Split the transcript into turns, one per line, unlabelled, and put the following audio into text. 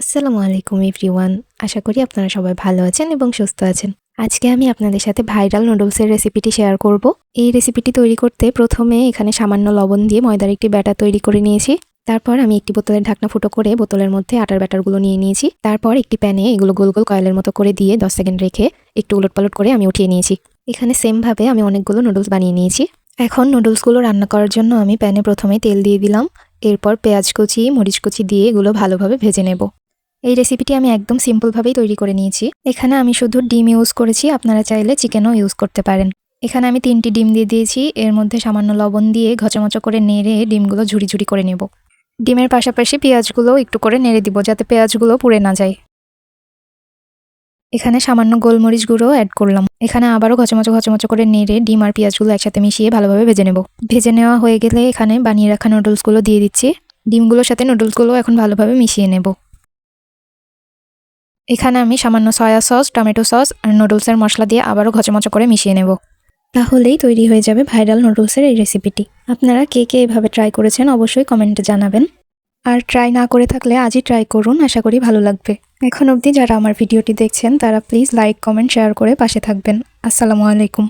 আসসালামু আলাইকুম, এভরিওয়ান। আশা করি আপনারা সবাই ভালো আছেন এবং সুস্থ আছেন। আজকে আমি আপনাদের সাথে ভাইরাল নুডলসের রেসিপিটি শেয়ার করব। এই রেসিপিটি তৈরি করতে প্রথমে এখানে সামান্য লবণ দিয়ে ময়দার একটি ব্যাটার তৈরি করে নিয়েছি। তারপর আমি একটি বোতলের ঢাকনা ফুটো করে বোতলের মধ্যে আটার ব্যাটারগুলো নিয়ে নিয়েছি। তারপর একটি প্যানে এগুলো গোল গোল কয়েলের মতো করে দিয়ে দশ সেকেন্ড রেখে একটু উলট পালট করে আমি উঠিয়ে নিয়েছি। এখানে সেমভাবে আমি অনেকগুলো নুডলস বানিয়ে নিয়েছি। এখন নুডলসগুলো রান্না করার জন্য আমি প্যানে প্রথমে তেল দিয়ে দিলাম। এরপর পেঁয়াজ কুচি, মরিচ কুচি দিয়ে এগুলো ভালোভাবে ভেজে নেব। এই রেসিপিটি আমি একদম সিম্পলভাবেই তৈরি করে নিয়েছি। এখানে আমি শুধু ডিম ইউজ করেছি, আপনারা চাইলে চিকেনও ইউজ করতে পারেন। এখানে আমি তিনটি ডিম দিয়ে দিয়েছি, এর মধ্যে সামান্য লবণ দিয়ে ঘচমচ করে নেড়ে ডিমগুলো ঝুড়ি ঝুড়ি করে নেব। ডিমের পাশাপাশি পেঁয়াজগুলো একটু করে নেড়ে দিব যাতে পেঁয়াজগুলো পুড়ে না যায়। এখানে সামান্য গোলমরিচ গুঁড়ো অ্যাড করলাম। এখানে আবারও ঘচমচ ঘচমচ করে নেড়ে ডিম আর পেঁয়াজগুলো একসাথে মিশিয়ে ভালোভাবে ভেজে নেব। ভেজে নেওয়া হয়ে গেলে এখানে বানিয়ে রাখা নুডলসগুলো দিয়ে দিচ্ছি। ডিমগুলোর সাথে নুডলসগুলো এখন ভালোভাবে মিশিয়ে নেব। এখানে আমি সামান্য সয়া সস, টমেটো সস আর নুডলসের মশলা দিয়ে আবারও ঘচমচো করে মিশিয়ে নেব। তাহলেই তৈরি হয়ে যাবে ভাইরাল নুডলসের এই রেসিপিটি। আপনারা কে কে এভাবে ট্রাই করেছেন অবশ্যই কমেন্টে জানাবেন। আর ট্রাই না করে থাকলে আজই ট্রাই করুন, আশা করি ভালো লাগবে। এখন অবধি যারা আমার ভিডিওটি দেখছেন, তারা প্লিজ লাইক কমেন্ট শেয়ার করে পাশে থাকবেন। আসসালামু আলাইকুম।